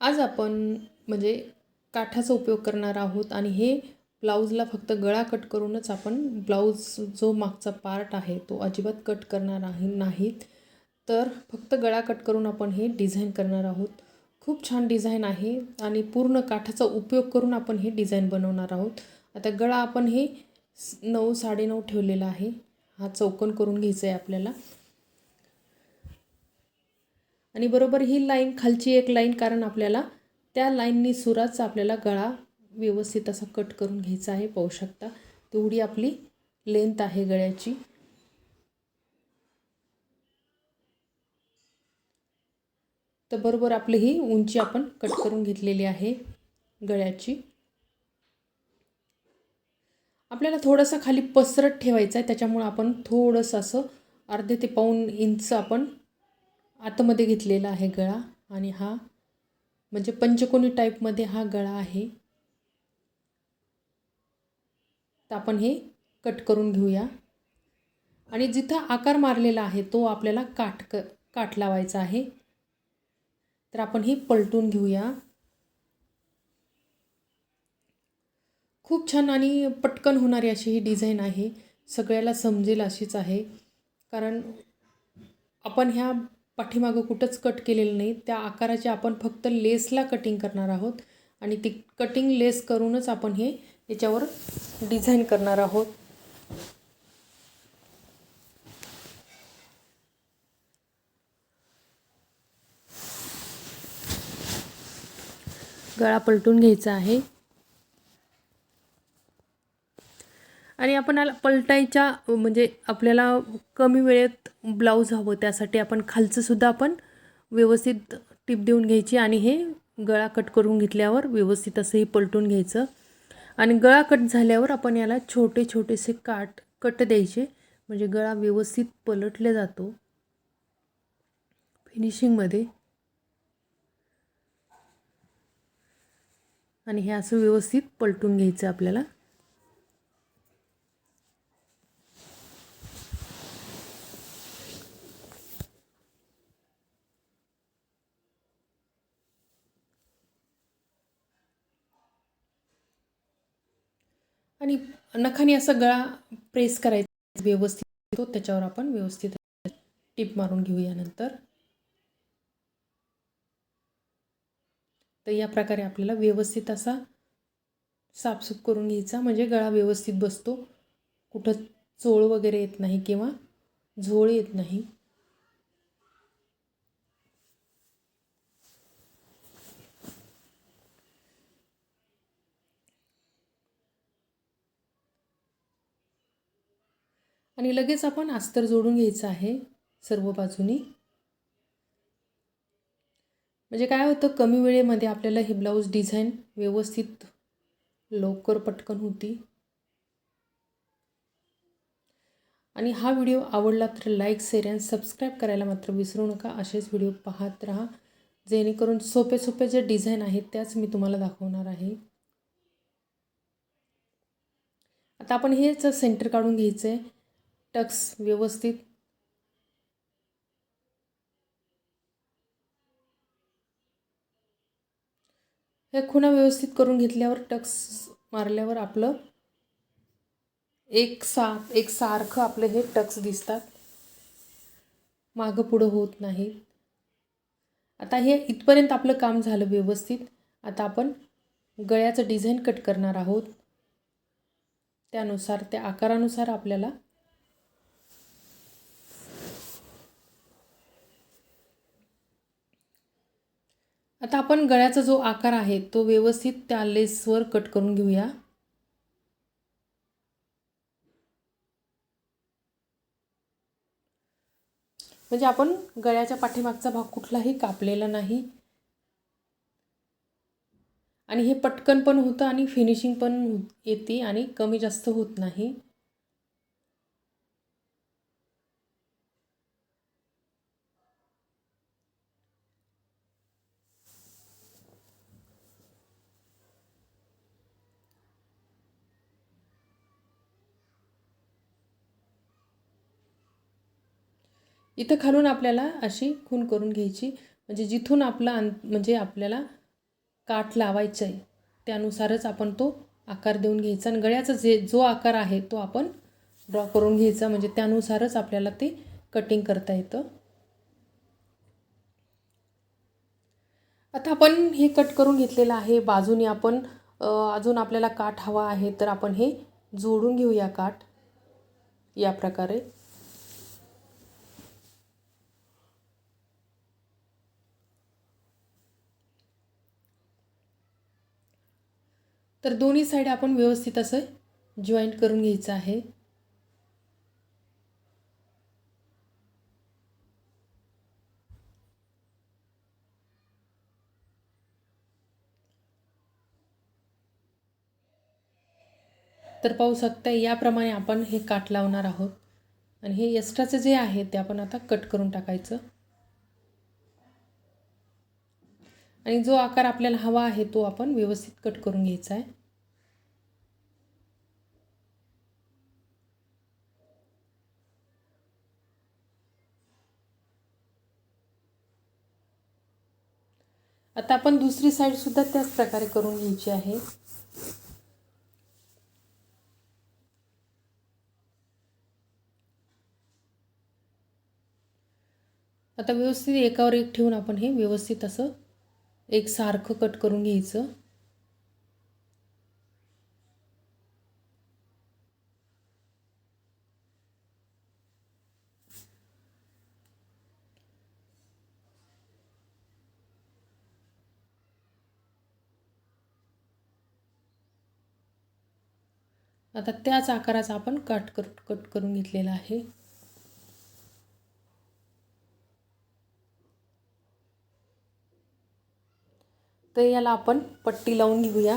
आज आपण म्हणजे काठाचा उपयोग करणार आहोत आणि हे ब्लाऊजला फक्त गळा कट करूनच आपण ब्लाऊज जो मागचा पार्ट आहे तो अजिबात कट करणार आहे नाहीत. तर फक्त गळा कट करून आपण हे डिझाईन करणार आहोत. खूप छान डिझाईन आहे आणि पूर्ण काठाचा उपयोग करून आपण हे डिझाईन बनवणार आहोत. आता गळा आपण हे नऊ साडेनऊ ठेवलेला आहे. हा चौकन करून घ्यायचा आहे आपल्याला. आणि बरोबर ही लाईन खालची एक लाईन कारण आपल्याला त्या लाईननी सुराचा आपल्याला गळा व्यवस्थित असा कट करून घ्यायचा आहे. पाहू शकता तेवढी आपली लेंथ आहे गळ्याची. तर बरोबर आपली ही उंची आपण कट करून घेतलेली आहे गळ्याची. आपल्याला थोडंसं खाली पसरत ठेवायचं आहे त्याच्यामुळं आपण थोडंसं असं अर्धे ते पाऊण इंच आपण आतमध्ये घेतलेला आहे गळा आणि हा म्हणजे पंचकोनी टाईपमध्ये हा गळा आहे. तर आपण हे कट करून घेऊया. आणि जिथं आकार मारलेला आहे तो आपल्याला काठ क काठ लावायचा आहे. तर आपण हे पलटून घेऊया. खूप छान आणि पटकन होणारी अशी ही डिझाईन आहे. सगळ्याला समजेल अशीच आहे. कारण आपण ह्या पाठीमागं कुठंच कट केलेलं नाही. त्या आकाराचे आपण फक्त लेसला कटिंग करणार आहोत. आणि ती कटिंग लेस करूनच आपण हे याच्यावर डिझाईन करणार आहोत. गळा पलटून घ्यायचा आहे. आणि आपण याला पलटायच्या म्हणजे आपल्याला कमी वेळेत ब्लाऊज हवं त्यासाठी आपण खालचंसुद्धा आपण व्यवस्थित टीप देऊन घ्यायची आणि हे गळा कट करून घेतल्यावर व्यवस्थित असं हे पलटून घ्यायचं. आणि गळा कट झाल्यावर आपण याला छोटे छोटेसे काट कट द्यायचे. म्हणजे गळा व्यवस्थित पलटला जातो. फिनिशिंगमध्ये आणि हे असं व्यवस्थित पलटून घ्यायचं आपल्याला. आणि नखाने असा गळा प्रेस करायचा. व्यवस्थित तो त्याच्यावर आपण व्यवस्थित टीप मारून घेऊया नंतर. तर या प्रकारे आपल्याला व्यवस्थित असा साफसूफ करून घ्यायचा. म्हणजे गळा व्यवस्थित बसतो. कुठं चोळ वगैरे येत नाही किंवा झोळ येत नाही. आणि लगेच आपण अस्तर जोडून घ्यायचं आहे सर्व बाजूनी. म्हणजे काय होतं कमी वेळेमध्ये आपल्याला हे ब्लाऊज डिझाईन व्यवस्थित लवकर पटकन होती. आणि हा व्हिडिओ आवडला तर लाईक शेअर अँड सबस्क्राईब करायला मात्र विसरू नका. असेच व्हिडिओ पाहत राहा. जेणेकरून सोपे सोपे जे डिझाईन आहेत त्याच मी तुम्हाला दाखवणार आहे. आता आपण हेच सेंटर काढून घ्यायचं आहे टक्स व्यवस्थित. हे खुणा व्यवस्थित करून घेतल्यावर टक्स मारल्यावर आपलं एक सा एक सारखं आपलं हे टक्स दिसतात. मागं पुढं होत नाही आता हे इथपर्यंत आपलं काम झालं व्यवस्थित. आता आपण गळ्याचं डिझाईन कट करणार आहोत. त्यानुसार त्या आकारानुसार आपल्याला आता आपण गळ्याचा जो आकार आहे तो व्यवस्थित त्या लेसवर कट करून घेऊया. म्हणजे आपण गळ्याच्या पाठीमागचा भाग कुठलाही कापलेला नाही. आणि हे पटकन पण होतं आणि फिनिशिंग पण येते आणि कमी जास्त होत नाही. इथं खालून आपल्याला अशी खून करून घ्यायची. म्हणजे जिथून आपला अं म्हणजे आपल्याला काठ लावायचं आहे त्यानुसारच आपण तो आकार देऊन घ्यायचा. आणि गळ्याचा जे जो आकार आहे तो आपण ड्रॉ करून घ्यायचा. म्हणजे त्यानुसारच आपल्याला ते कटिंग करता येतं. आता आपण हे कट करून घेतलेलं आहे. बाजूने आपण अजून आपल्याला काठ हवा आहे तर आपण हे जोडून घेऊया काठ. या प्रकारे. तर दोन्ही साईड आपण व्यवस्थित असं जॉईंट करून घ्यायचं आहे. तर पाहू शकता याप्रमाणे आपण हे काट लावणार आहोत. आणि हे एक्स्ट्राचं जे आहे ते आपण आता कट करून टाकायचं. आणि जो आकार आपल्याला हवा आहे तो आपण व्यवस्थित कट करून घ्यायचा आहे. आता आपण दुसरी साईडसुद्धा त्याच प्रकारे करून घ्यायची आहे. आता व्यवस्थित एकावर एक ठेवून आपण हे व्यवस्थित असं एक सारखं कट करून घ्यायचं. आता त्याच आकाराचा आपण कट कर कट करून घेतलेला आहे. तर याला आपण पट्टी लावून घेऊया.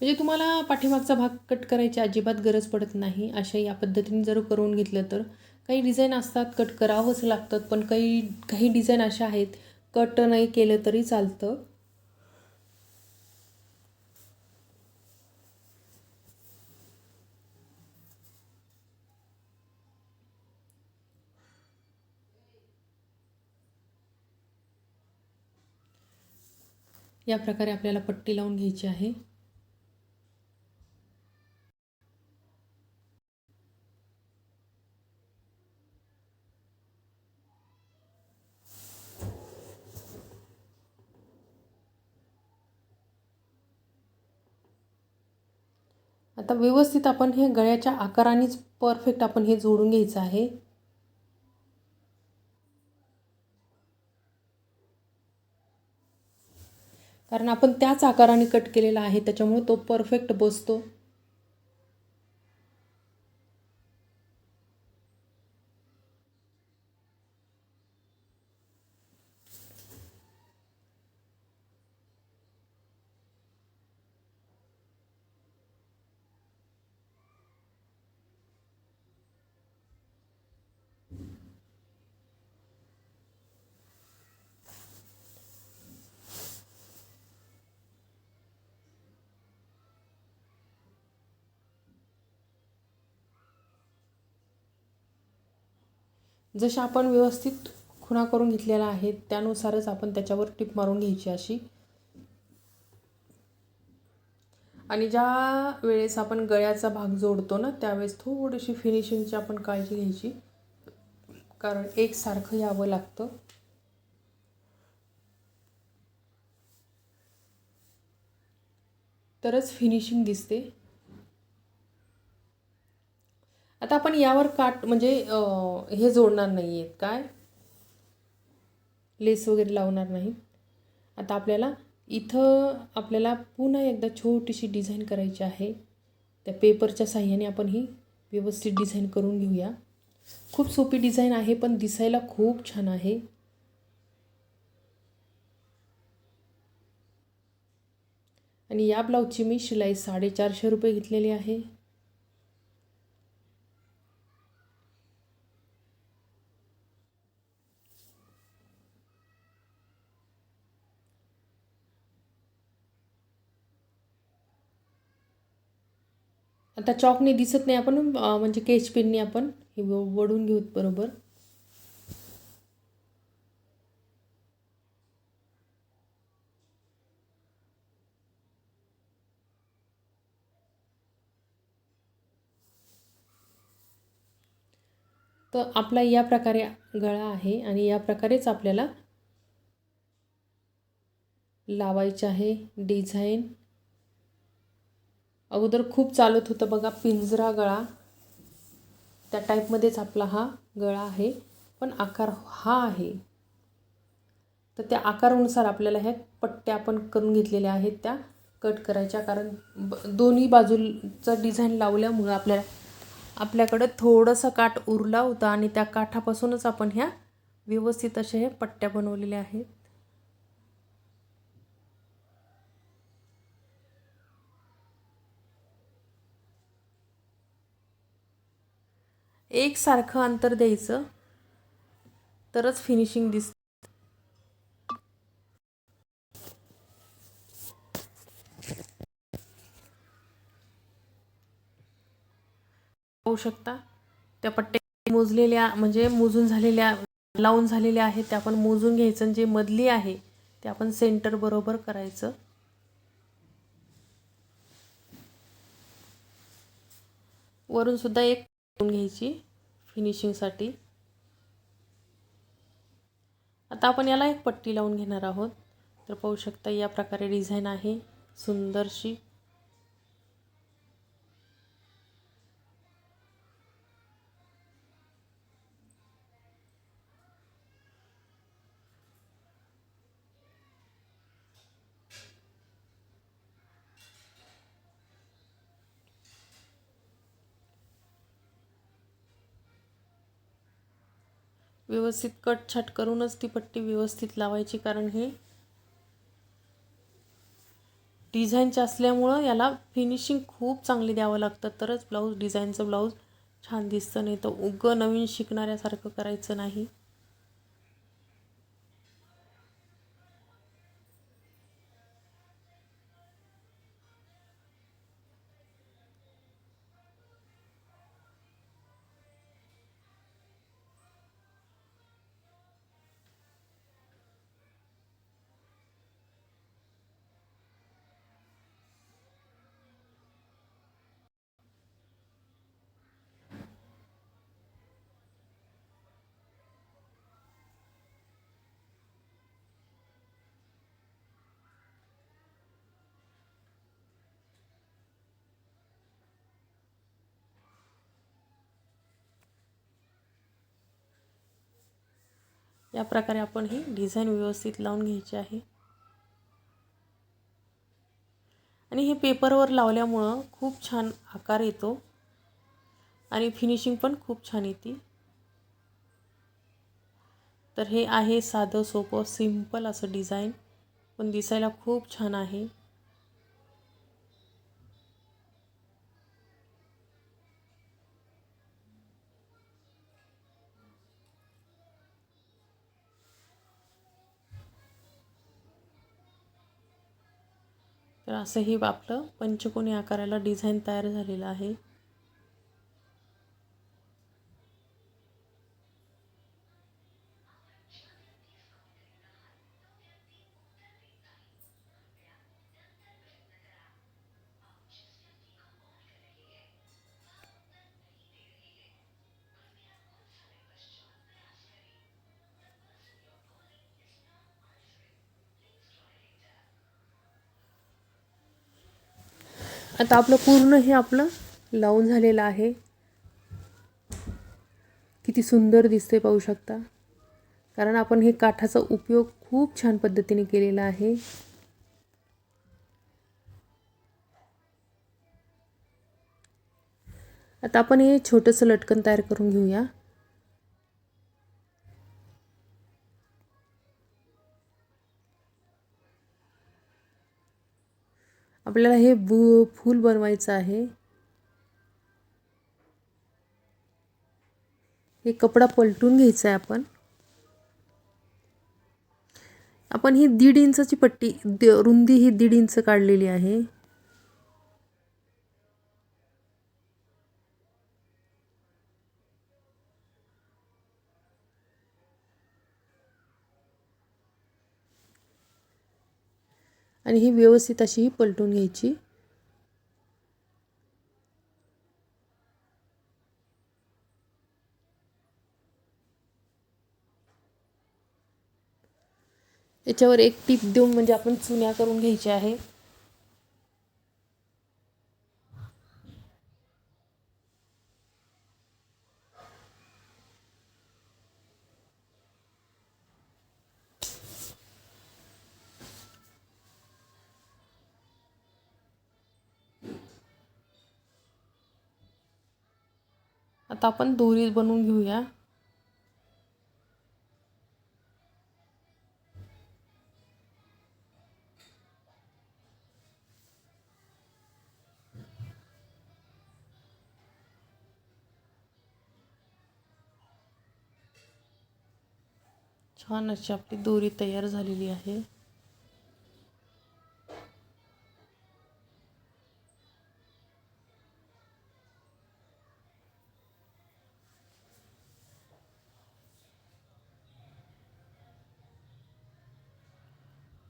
म्हणजे तुम्हाला पाठीमागचा भाग कट करायची अजिबात गरज पडत नाही. अशा या पद्धतीने जर करून घेतलं तर. काही डिझाईन असतात कट करावंच लागतात पण काही काही डिझाईन अशा आहेत कट नाही केलं तरी चालतं. या प्रकारे आपल्याला पट्टी लावून घ्यायची आहे. आता व्यवस्थित आपण हे गळ्याच्या आकारानेच परफेक्ट आपण हे जोडून घ्यायचं आहे. कारण आपण त्याच आकाराने कट केलेला आहे त्याच्यामुळे तो परफेक्ट बसतो. जशा आपण व्यवस्थित खुणा करून घेतलेला आहेत त्यानुसारच आपण त्याच्यावर टिप मारून घ्यायची अशी. आणि ज्या वेळेस आपण गळ्याचा भाग जोडतो ना त्यावेळेस थोडीशी फिनिशिंगची आपण काळजी घ्यायची. कारण एकसारखं यावं लागतं. तरच फिनिशिंग दिसते. आता आपण यावर काट म्हणजे हे जोडणार नाही आहेत काय? लेस वगैरे लावणार नाही. आता आपल्याला इथं आपल्याला पुन्हा एकदा छोटीशी डिझाईन करायची आहे. त्या पेपरच्या साह्याने आपण ही व्यवस्थित डिझाईन करून घेऊया. खूप सोपी डिझाईन आहे पण दिसायला खूप छान आहे. आणि या ब्लाऊजची मी शिलाई साडेचारशे रुपये घेतलेली आहे. आता चॉकने दिसत नाही आपण म्हणजे केचपेनने आपण हे वडून घेऊत बरोबर. तर आपला या प्रकारे गळा आहे आणि या प्रकारेच आपल्याला लावायचे आहे डिझाईन. अगोदर खूप चालत होतं बघा पिंजरा गळा. त्या टाईपमध्येच आपला हा गळा आहे. पण आकार हा आहे. तर त्या आकारानुसार आपल्याला ह्या पट्ट्या आपण करून घेतलेल्या आहेत त्या कट करायच्या. कारण ब दोन्ही बाजूचं डिझाईन लावल्यामुळं आपल्याला आपल्याकडं थोडंसं काठ उरला होता आणि त्या काठापासूनच आपण ह्या व्यवस्थित अशा ह्या पट्ट्या बनवलेल्या आहेत. एकसारखं अंतर द्यायचं. तरच फिनिशिंग दिस होऊ शकता. त्या पट्ट्या मोजलेल्या म्हणजे मोजून झालेल्या लावून झालेल्या आहेत त्या आपण मोजून घ्यायचं आणि जे मधली आहे ते आपण सेंटर बरोबर करायचं. वरून सुद्धा एक घ्यायची फिनिशिंगसाठी आता आपण याला एक पट्टी लावून घेणार आहोत. तर पाहू शकता या प्रकारे डिझाईन आहे. सुंदरशी व्यवस्थित कट छाट करूनच ती पट्टी व्यवस्थित लावायची कारण हे डिझाईनचे असल्यामुळं याला फिनिशिंग खूप चांगली द्यावं लागतं. तरच ब्लाऊज डिझाईनचं ब्लाऊज छान दिसतं नाही तर उगं नवीन शिकणाऱ्यासारखं करायचं नाही. या प्रकारे आपण ही डिझाईन व्यवस्थित लावून घ्यायची आहे. आणि हे पेपरवर लावल्यामुळं खूप छान आकार येतो. आणि फिनिशिंग पण खूप छान येते. तर हे आहे साधं सोपं सिंपल असं डिझाईन पण दिसायला खूप छान आहे. तर असंही आपलं पंचकोनी आकाराला डिझाईन तयार झालेलं आहे. आता आपलं पूर्ण हे आपलं लावून झालेलं आहे. किती सुंदर दिसते पाहू शकता. कारण आपण हे काठाचा उपयोग खूप छान पद्धतीने केलेला आहे. आता आपण हे छोटंसं लटकन तयार करून घेऊया. आपल्याला हे बु फूल बनवायचं आहे. हे कपडा पलटून घ्यायचा आहे आपण. आपण ही दीड इंचाची पट्टी रुंदी ही दीड इंच काढलेली आहे. आणि ही व्यवस्थित अशी ही पलटून घ्यायची. याच्यावर एक टीप देऊन म्हणजे आपण चुन्या करून घ्यायच्या आहे. आता आपण दोरी बनवून घेऊया. छान अशी आपली दोरी तयार झालेली आहे.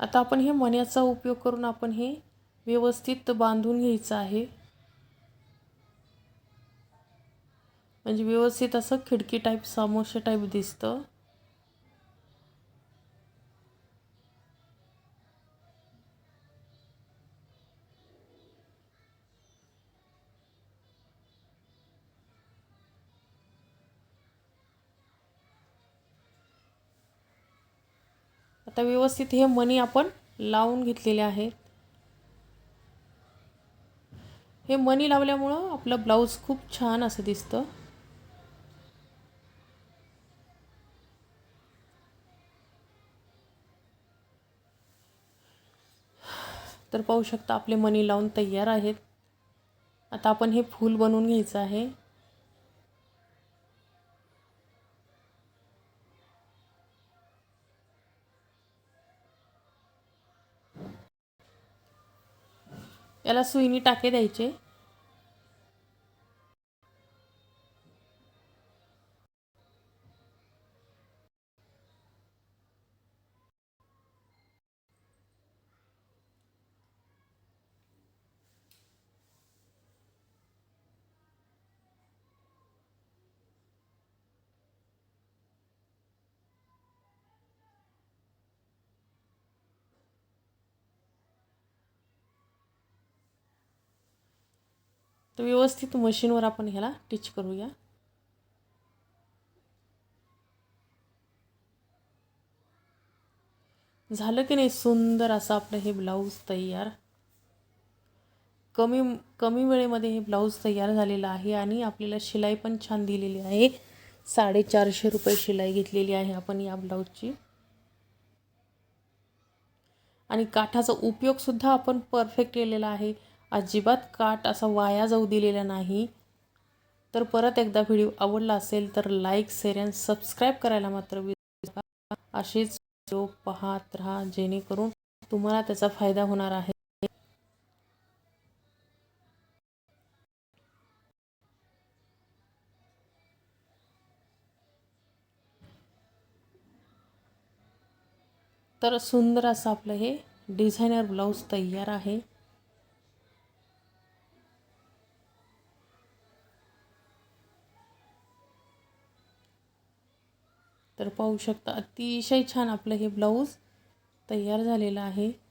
आता आपण हे मण्याचा उपयोग करून आपण हे व्यवस्थित बांधून घ्यायचं आहे. म्हणजे व्यवस्थित असं खिडकी टाईप सामोशा टाईप दिसतं. आता व्यवस्थित हे मणी आपण लावून घेतलेले आहेत हे मणी लावल्यामुळं आपलं ब्लाऊज खूप छान असं दिसतं. तर पाहू शकता आपले मणी लावून तयार आहेत. आता आपण हे फूल बनवून घ्यायचं आहे. याला सुईनी टाके द्यायचे. तर व्यवस्थित मशीनवर आपण ह्याला टिच करूया. झालं की नाही सुंदर असं आपलं हे ब्लाऊज तयार. कमी कमी वेळेमध्ये हे ब्लाऊज तयार झालेलं आहे आणि आपल्याला शिलाई पण छान दिलेली आहे. साडेचारशे रुपये शिलाई घेतलेली आहे आपण या ब्लाऊजची आणि काठाचा उपयोगसुद्धा आपण परफेक्ट केलेला आहे. अजिबात काट असा वाया जाऊ दिलेला नाही. तर परत एकदा व्हिडिओ आवडला असेल तर लाईक शेअर अँड सबस्क्राईब करायला मात्र विसरू असेच व्हिडिओ पाहत राहा जेणेकरून तुम्हाला त्याचा फायदा होणार आहे. तर सुंदर असं आपलं हे डिझायनर ब्लाऊज तयार आहे. तर पाहू शकता. अतिशय छान आपलं हे ब्लाऊज तयार झालेलं आहे.